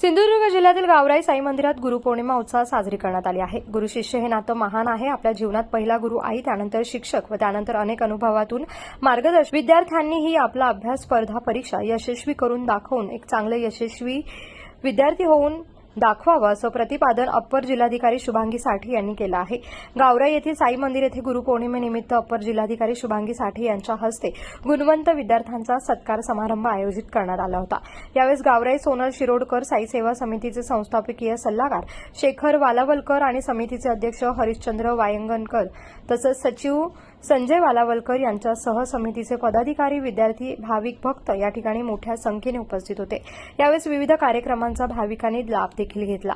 सिंधुदुर्ग जिल्ह्यातील गावराई साई मंदिरात गुरुपौर्णिमा उत्सव साजरी करण्यात आली आहे. गुरु शिष्य हे नातं महान आहे. आपल्या जीवनात पहिला गुरु आई त्यानंतर शिक्षक व त्यानंतर अनेक अनुभवातून मार्गदर्शन विद्यार्थ्यांनीही आपला अभ्यास स्पर्धा परीक्षा यशस्वी करून दाखवून एक चांगले यशस्वी विद्यार्थी होऊन दाखवावं असं प्रतिपादन अप्पर जिल्हाधिकारी शुभांगी साठे यांनी केलं आहे. गावराई येथील साई मंदिर येथे गुरुपौर्णिमेनिमित्त अप्पर जिल्हाधिकारी शुभांगी साठे यांच्या हस्ते गुणवंत विद्यार्थ्यांचा सत्कार समारंभ आयोजित करण्यात आला होता. यावेळेस गावराई सोनल शिरोडकर साई सेवा समितीचे संस्थापकीय सल्लागार शेखर वालावलकर आणि समितीचे अध्यक्ष हरिश्चंद्र वायंगणकर तसंच सचिव संजय वालावलकर यांच्यासह समितीचे पदाधिकारी विद्यार्थी भाविक भक्त या ठिकाणी मोठ्या संख्येने उपस्थित होते. यावेळेस विविध कार्यक्रमांचा भाविकांनी लाभ देखील घेतला.